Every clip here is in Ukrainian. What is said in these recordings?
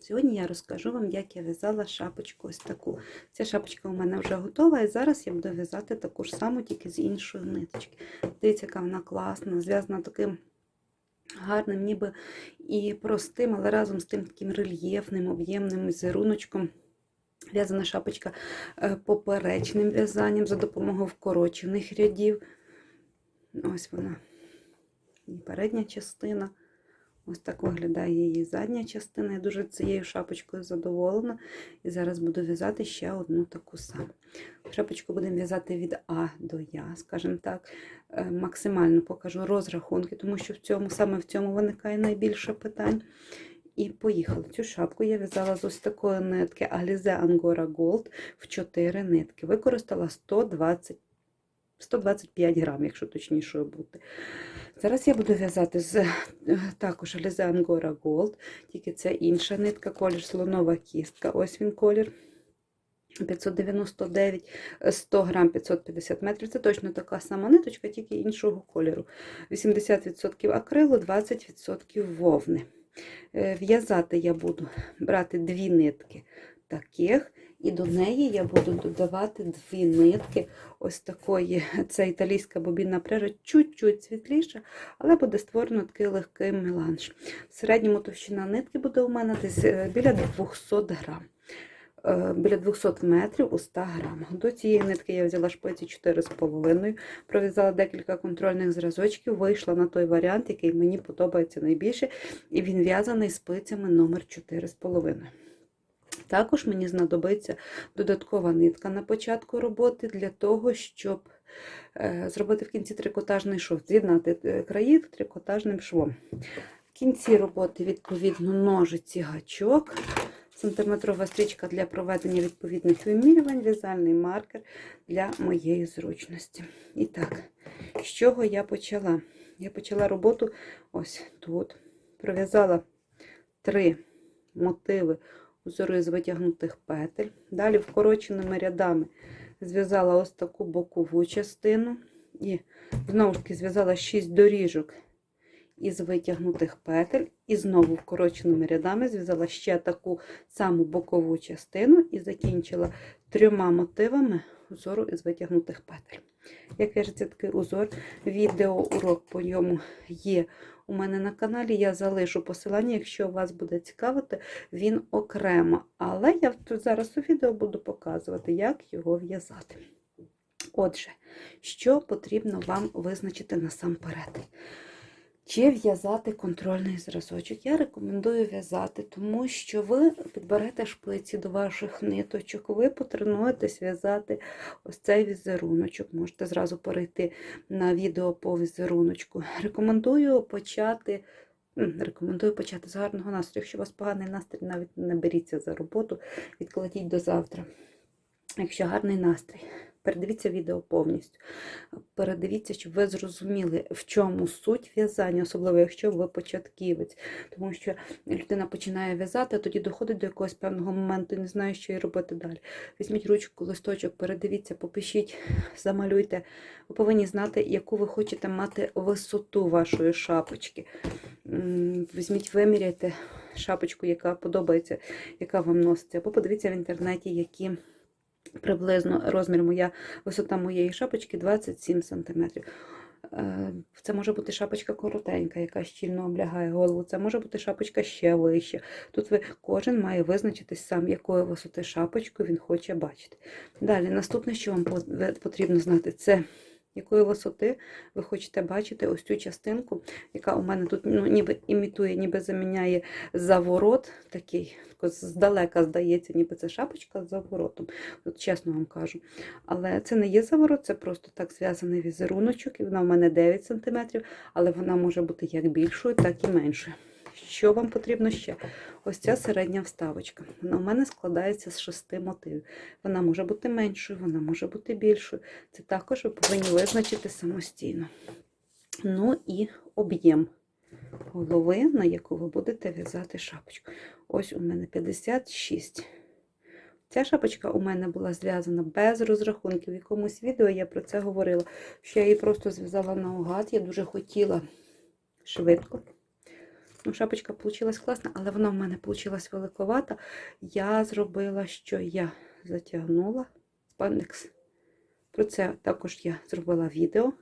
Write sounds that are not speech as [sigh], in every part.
Сьогодні я розкажу вам, як я в'язала шапочку ось таку. Ця шапочка у мене вже готова, і зараз я буду в'язати таку ж саму, тільки з іншої ниточки. Дивіться, яка вона класна, зв'язана таким гарним, ніби і простим, але разом з тим таким рельєфним, об'ємним візеруночком. В'язана шапочка е, поперечним в'язанням за допомогою вкорочених рядів. Ось вона. І передня частина. Ось так виглядає її задня частина. Я дуже цією шапочкою задоволена. І зараз буду в'язати ще одну таку саму. Шапочку будемо в'язати від А до Я, скажімо так. Е, Максимально покажу розрахунки, тому що в цьому, саме в цьому виникає найбільше питань. І поїхали. Цю шапку я в'язала з ось такої нитки Alize Angora Gold в 4 нитки. Використала 120 125 грам, якщо точнішою бути. Зараз я буду в'язати з е, також Alize Angora Gold, тільки це інша нитка, колір слонова кістка. Ось він колір. 599, 100 грам 550 метрів. Це точно така сама ниточка, тільки іншого кольору. 80% акрилу, 20% вовни. Е, В'язати я буду брати дві нитки таких, і до неї я буду додавати дві нитки ось такої. [laughs] Це італійська бобінна пряжа, чуть-чуть світліша, але буде створено такий легкий меланж. В середньому товщина нитки буде у мене десь е, біля 200 грам. Е, Біля 200 метрів у 100 грамах. До цієї нитки я взяла шпиці 4,5, пров'язала декілька контрольних зразочків, вийшла на той варіант, який мені подобається найбільше, і він в'язаний спицями номер 4,5. Також мені знадобиться додаткова нитка на початку роботи для того, щоб е, зробити в кінці трикотажний шов, з'єднати е, краї трикотажним швом. В кінці роботи, відповідно, ножиці гачок, сантиметрова стрічка для проведення відповідних вимірювань, в'язальний маркер для моєї зручності. І так, з чого я почала? Я почала роботу ось тут. Пров'язала три мотиви узори з витягнутих петель. Далі вкороченими рядами зв'язала ось таку бокову частину. І знову ж таки зв'язала 6 доріжок із витягнутих петель. І знову вкороченими рядами зв'язала ще таку саму бокову частину і закінчила трьома мотивами узору із витягнутих петель. Як в'яжеться такий узор, відеоурок по ньому є у мене на каналі. Я залишу посилання, якщо вас буде цікавити, він окремо. Але я зараз у відео буду показувати, як його в'язати. Отже, що потрібно вам визначити насамперед? Чи в'язати контрольний зразочок? Я рекомендую в'язати, тому що ви підберете шпиці до ваших ниточок, ви потренуєтесь в'язати ось цей візеруночок. Можете зразу перейти на відео по візеруночку. Рекомендую почати. Рекомендую почати з гарного настрою. Якщо у вас поганий настрій, навіть не беріться за роботу, відкладіть до завтра. Якщо гарний настрій, передивіться відео повністю. Передивіться, щоб ви зрозуміли, в чому суть в'язання, особливо якщо ви початківець. Тому що людина починає в'язати, а тоді доходить до якогось певного моменту і не знає, що їй робити далі. Візьміть ручку, листочок, передивіться, попишіть, замалюйте. Ви повинні знати, яку ви хочете мати висоту вашої шапочки. Візьміть, виміряйте шапочку, яка подобається, яка вам носиться. Або подивіться в інтернеті, які приблизно розмір моя, висота моєї шапочки 27 см. Це може бути шапочка коротенька, яка щільно облягає голову. Це може бути шапочка ще вища. Тут ви кожен має визначитись сам, якої висоти шапочку він хоче бачити. Далі, наступне, що вам потрібно знати, це якої висоти ви хочете бачити ось цю частинку, яка у мене тут ну, ніби імітує, ніби заміняє заворот такий, здалека здається, ніби це шапочка з заворотом. От чесно вам кажу. Але це не є заворот, це просто так зв'язаний візеруночок, і вона в мене 9 см, але вона може бути як більшою, так і меншою. Що вам потрібно ще? Ось ця середня вставочка. Вона у мене складається з шести мотивів. Вона може бути меншою, вона може бути більшою. Це також ви повинні визначити самостійно. Ну і об'єм голови, на яку ви будете в'язати шапочку. Ось у мене 56. Ця шапочка у мене була зв'язана без розрахунків. В якомусь відео я про це говорила, що я її просто зв'язала наугад. Я дуже хотіла швидко. Шапочка вийшла класна, але вона в мене вийшла великовата. Я зробила, що я затягнула спандекс. Про це також я зробила відео,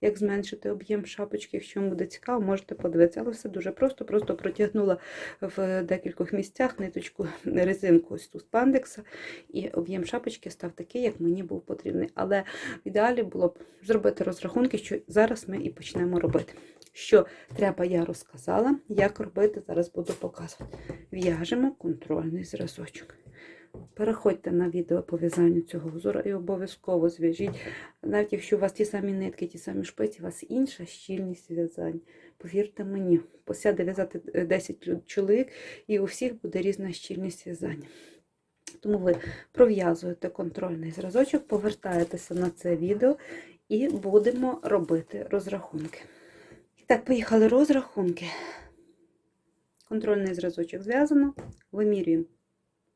як зменшити об'єм шапочки. Якщо вам буде цікаво, можете подивитися. Але все дуже просто. Просто протягнула в декількох місцях ниточку резинку ось тут спандекса, і об'єм шапочки став такий, як мені був потрібний. Але в ідеалі було б зробити розрахунки, що зараз ми і почнемо робити. Що треба, я розказала, як робити, зараз буду показувати. В'яжемо контрольний зразочок. Переходьте на відео по в'язанню цього узору і обов'язково зв'яжіть. Навіть якщо у вас ті самі нитки, ті самі шпиці, у вас інша щільність в'язань. Повірте мені, посяде в'язати 10 чоловік, і у всіх буде різна щільність в'язання. Тому ви пров'язуєте контрольний зразочок, повертаєтеся на це відео і будемо робити розрахунки. Так, поїхали розрахунки. Контрольний зразочок зв'язано. Вимірюємо.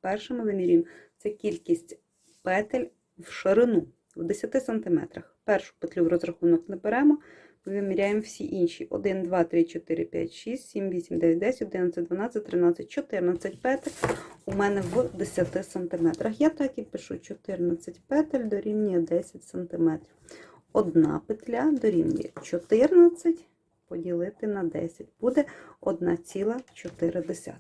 Перше ми вимірюємо це кількість петель в ширину в 10 см. Першу петлю в розрахунок не беремо, виміряємо всі інші. 1, 2, 3, 4, 5, 6, 7, 8, 9, 10, 11, 12, 13, 14 петель у мене в 10 см. Я так і пишу 14 петель дорівнює 10 см. Одна петля дорівнює 14 поділити на 10. Буде 1,4.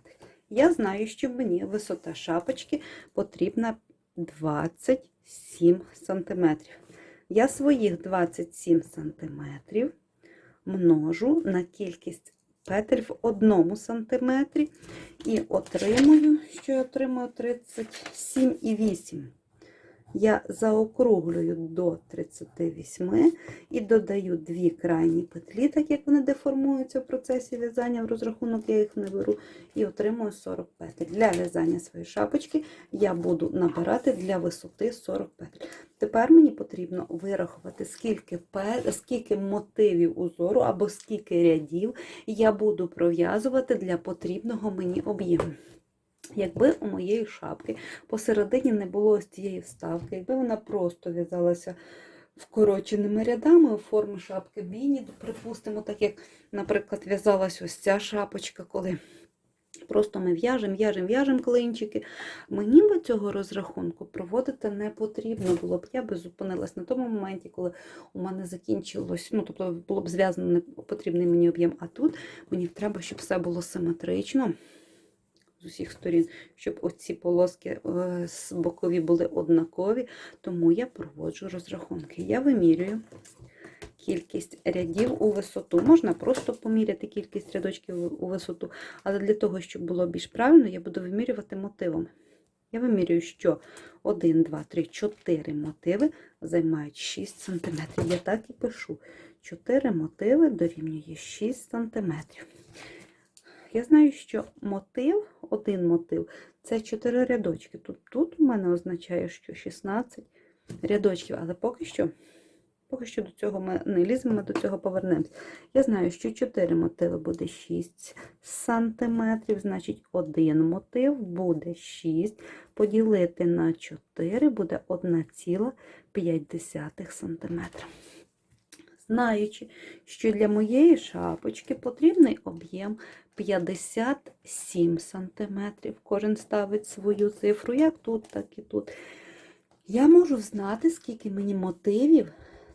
Я знаю, що мені висота шапочки потрібна 27 см. Я своїх 27 см множу на кількість петель в 1 см і отримую, що я отримую 37,8. Я заокруглюю до 38 і додаю дві крайні петлі, так як вони деформуються в процесі в'язання, в розрахунок я їх не беру, і отримую 40 петель. Для в'язання своєї шапочки я буду набирати для висоти 40 петель. Тепер мені потрібно вирахувати, скільки, пе- скільки мотивів узору або скільки рядів я буду пров'язувати для потрібного мені об'єму. Якби у моєї шапки посередині не було ось цієї вставки, якби вона просто в'язалася вкороченими рядами у формі шапки біні, припустимо, так як, наприклад, в'язалась ось ця шапочка, коли просто ми в'яжемо, в'яжемо, в'яжемо клинчики. Мені би цього розрахунку проводити не потрібно було б. Я би зупинилась на тому моменті, коли у мене закінчилось, ну, тобто було б зв'язано потрібний мені об'єм, а тут мені треба, щоб все було симетрично з усіх сторін, щоб оці полоски е, з бокові були однакові, тому я проводжу розрахунки. Я вимірюю кількість рядів у висоту. Можна просто поміряти кількість рядочків у висоту, але для того, щоб було більш правильно, я буду вимірювати мотивами. Я вимірюю, що 1, 2, 3, 4 мотиви займають 6 см. Я так і пишу. 4 мотиви дорівнює 6 см. Я знаю, що мотив, один мотив це 4 рядочки. Тут, тут у мене означає, що 16 рядочків, але поки що, поки що до цього ми не ліземо, ми до цього повернемось. Я знаю, що 4 мотиви буде 6 сантиметрів, значить, один мотив буде 6, поділити на 4 буде 1,5 см. Знаючи, що для моєї шапочки потрібний об'єм 57 см. Кожен ставить свою цифру, як тут, так і тут. Я можу знати, скільки мені мотивів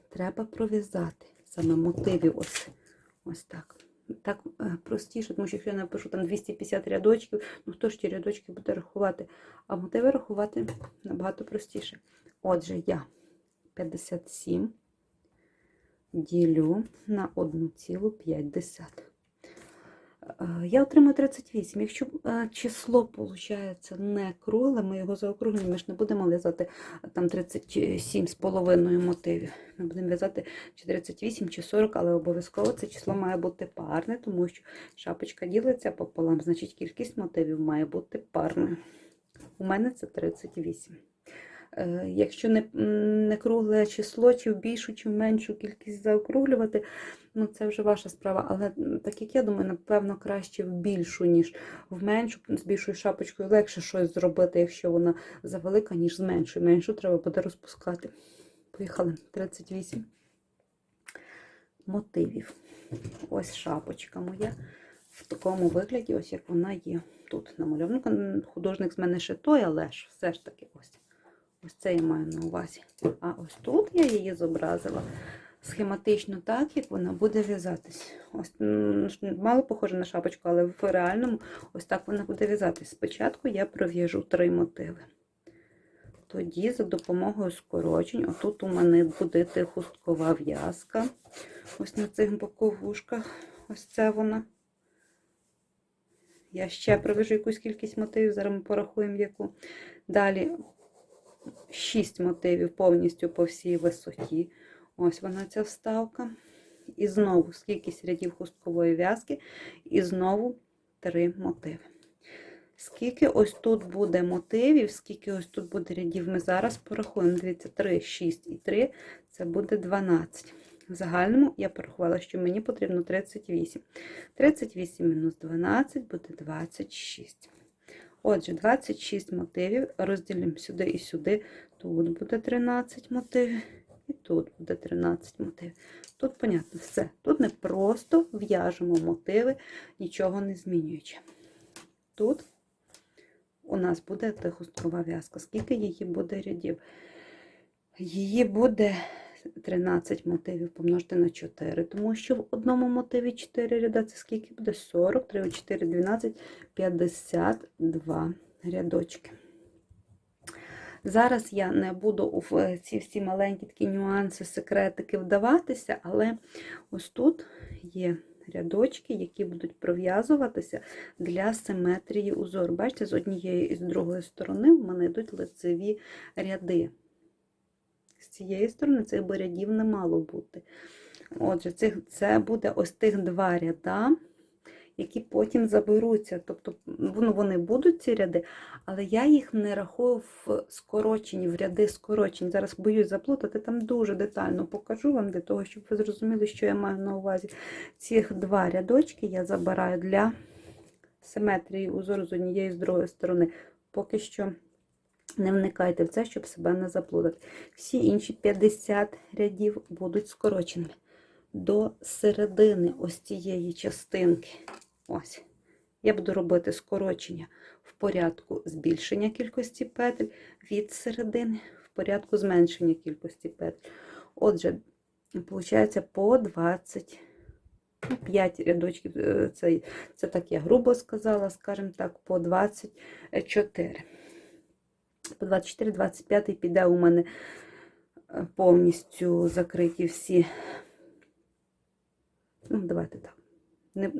треба пров'язати. Саме мотивів ось, ось так. Так е, простіше, тому що якщо я напишу там 250 рядочків, ну хто ж ті рядочки буде рахувати? А мотиви рахувати набагато простіше. Отже, я 57 ділю на 1,5. Е, Я отримую 38. Якщо е, число виходить не кругле, ми його заокруглюємо, ми ж не будемо в'язати е, там 37 з половиною мотивів. Ми будемо в'язати чи 38, чи 40, але обов'язково це число має бути парне, тому що шапочка ділиться пополам, значить кількість мотивів має бути парною. У мене це 38. Е, Якщо не, не кругле число, чи в більшу, чи в меншу кількість заокруглювати, ну це вже ваша справа. Але так як я думаю, напевно, краще в більшу, ніж в меншу. З більшою шапочкою легше щось зробити, якщо вона завелика, ніж з меншою. Меншу треба буде розпускати. Поїхали. 38 мотивів. Ось шапочка моя. в такому вигляді, ось як вона є тут намальована. Художник з мене ще той, але ж все ж таки ось. Ось це я маю на увазі. А ось тут я її зобразила схематично так, як вона буде в'язатись. Ось мало похоже на шапочку, але в реальному ось так вона буде в'язатись. Спочатку я пров'яжу три мотиви. Тоді за допомогою скорочень, отут у мене буде хусткова в'язка. Ось на цих боковушках. Ось це вона. Я ще провяжу якусь кількість мотивів, зараз ми порахуємо яку. Далі 6 мотивів повністю по всій висоті. Ось вона ця вставка. І знову скількись рядів хусткової в'язки, і знову 3 мотиви. Скільки ось тут буде мотивів, скільки ось тут буде рядів, ми зараз порахуємо. Дивіться, 3, 6 і 3 це буде 12. В загальному я порахувала, що мені потрібно 38. 38 мінус 12 буде 26. Отже, 26 мотивів розділимо сюди і сюди. Тут буде 13 мотивів, і тут буде 13 мотивів. Тут, понятно, все. Тут не просто в'яжемо мотиви, нічого не змінюючи. Тут у нас буде хусткова в'язка. Скільки її буде рядів? Її буде 13 мотивів помножити на 4, тому що в одному мотиві 4 ряда, це скільки буде? 40, 3, 4, 12, 52 рядочки. Зараз я не буду в ці всі маленькі такі нюанси, секретики вдаватися, але ось тут є рядочки, які будуть пров'язуватися для симетрії узору. Бачите, з однієї і з другої сторони в мене йдуть лицеві ряди. Цієї сторони цих рядів не мало бути. Отже, цих, це буде ось тих два ряда, які потім заберуться. Тобто ну, вони будуть ці ряди, але я їх не рахую в скорочені, в ряди скорочень. Зараз боюсь заплутати, там дуже детально покажу вам, для того, щоб ви зрозуміли, що я маю на увазі. Цих два рядочки я забираю для симетрії узору з однієї з другої сторони. Поки що. Не вникайте в це, щоб себе не заплутати. Всі інші 50 рядів будуть скороченими до середини ось цієї частинки. Ось. Я буду робити скорочення в порядку збільшення кількості петель від середини, в порядку зменшення кількості петель. Отже, виходить по 25 рядочків. е, Це, це так я грубо сказала, скажімо так, по 24 по 24-25 піде у мене повністю закриті всі. Ну, давайте так. Не,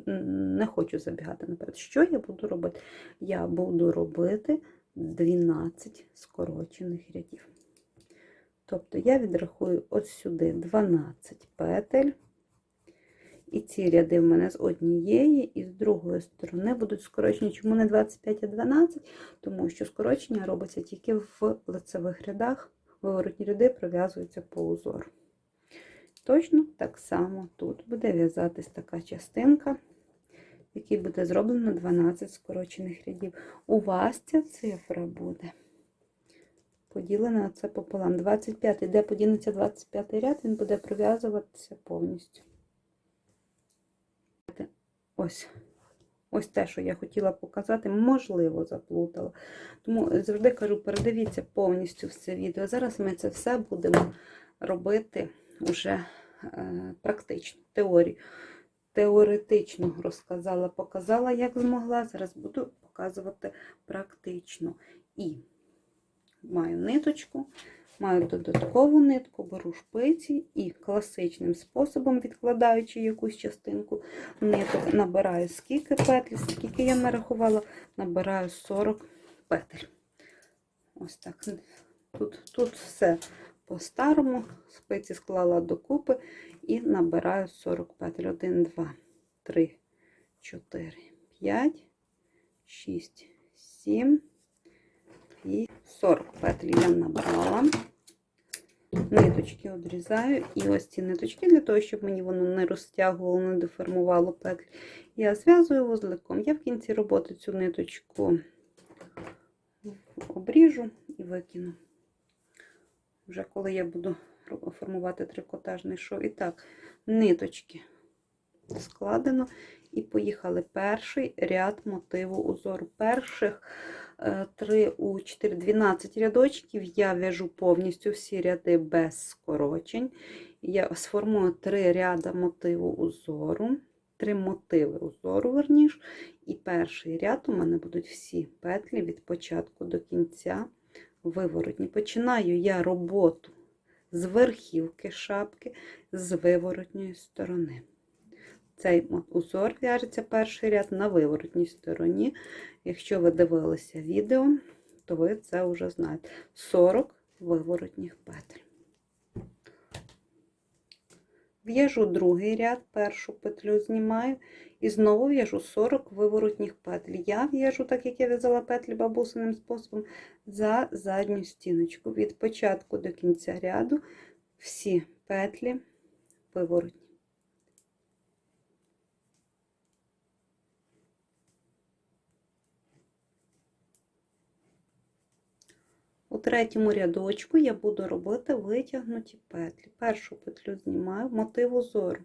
не хочу забігати наперед. Що я буду робити? Я буду робити 12 скорочених рядів. Тобто я відрахую от сюди 12 петель. І ці ряди в мене з однієї і з другої сторони будуть скорочені. Чому не 25, а 12? Тому що скорочення робиться тільки в лицевих рядах, виворотні ряди пров'язуються по узору. Точно так само тут буде в'язатись така частинка, в якій буде зроблено 12 скорочених рядів. У вас ця цифра буде поділена це пополам. 25, де поділиться 25 ряд, він буде пров'язуватися повністю. Ось. Ось те, що я хотіла показати, можливо, заплутала. Тому завжди кажу, передивіться повністю все відео. Зараз ми це все будемо робити вже е, практично, теорію. Теоретично розказала, показала, як змогла. Зараз буду показувати практично. І маю ниточку, маю додаткову нитку, беру шпиці і класичним способом, відкладаючи якусь частинку ниток, набираю скільки петлі, скільки я нарахувала, набираю 40 петель. Ось так. Тут, тут все по-старому, спиці склала докупи і набираю 40 петель. 1, 2, 3, 4, 5, 6, 7 і 40 петлі я набрала. Ниточки одрізаю. І ось ці ниточки, для того, щоб мені воно не розтягувало, не деформувало петлі. Я зв'язую вузликом. Я в кінці роботи цю ниточку обріжу і викину. Вже коли я буду формувати трикотажний шов. І так, ниточки складено. І поїхали перший ряд мотиву узору. Перших 3 у 4, 12 рядочків я в'яжу повністю всі ряди без скорочень. Я сформую 3 ряда мотиву узору, 3 мотиви узору, верніш. І перший ряд у мене будуть всі петлі від початку до кінця виворотні. Починаю я роботу з верхівки шапки з виворотньої сторони. Цей узор в'яжеться перший ряд на виворотній стороні. Якщо ви дивилися відео, то ви це вже знаєте. 40 виворотніх петель. В'яжу другий ряд, першу петлю знімаю і знову в'яжу 40 виворотніх петель. Я в'яжу, так як я в'язала петлі бабусиним способом, за задню стіночку. Від початку до кінця ряду всі петлі виворотні. Третьому рядочку я буду робити витягнуті петлі. Першу петлю знімаю, мотив узору.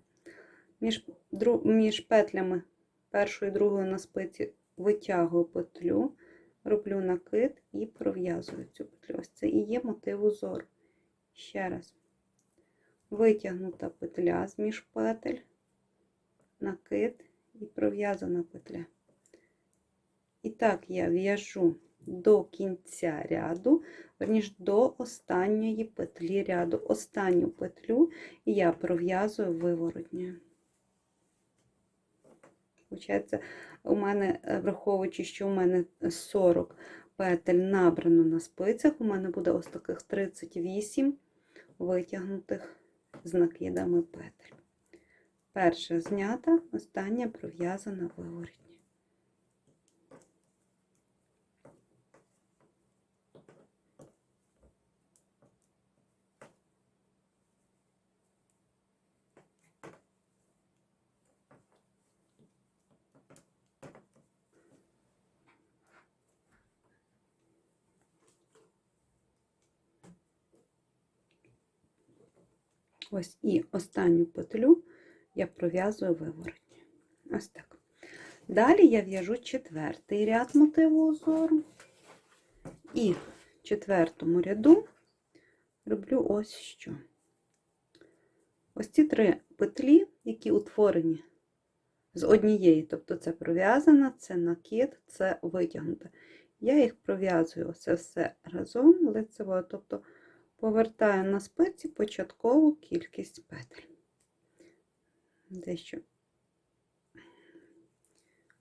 Між, дру, між петлями першою і другою на спиці витягую петлю, роблю накид і пров'язую цю петлю. Ось це і є мотив узору. Ще раз. Витягнута петля з між петель, накид і пров'язана петля. І так я в'яжу до кінця ряду, верніше до останньої петлі ряду. Останню петлю я пров'язую виворотньою. Получається, у мене, е, враховуючи, що у мене 40 петель набрано на спицях, у мене буде ось таких 38 витягнутих з накидами петель. Перша знята, остання пров'язана виворотня. Ось і останню петлю я пров'язую виворотні. Ось так. Далі я в'яжу четвертий ряд мотиву узору. І в четвертому ряду роблю ось що. Ось ці три петлі, які утворені з однієї, тобто це пров'язана, це накид, це витягнута. Я їх пров'язую оце все разом лицевою, тобто повертаю на спиці початкову кількість петель. Дещо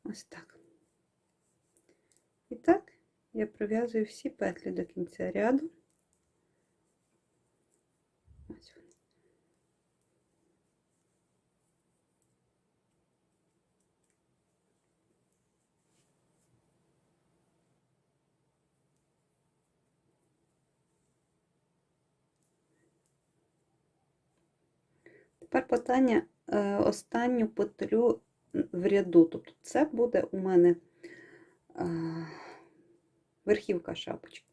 ось так. І так я пров'язую всі петлі до кінця ряду. Ось Тепер питання е, останню петлю в ряду. Тобто це буде у мене е, верхівка шапочки.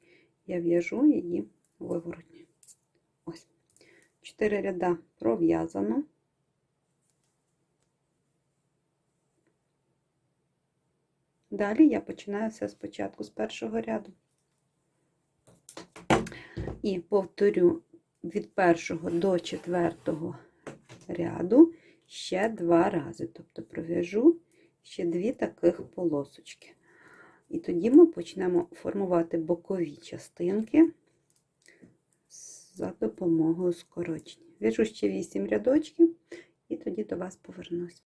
Я в'яжу її виворотні. Ось. Чотири ряда пров'язано. Далі я починаю все спочатку з першого ряду. І повторю від першого до четвертого ряду ще два рази. Тобто пров'яжу ще дві таких полосочки. І тоді ми почнемо формувати бокові частинки за допомогою скорочень. В'яжу ще 8 рядочків, і тоді до вас повернусь.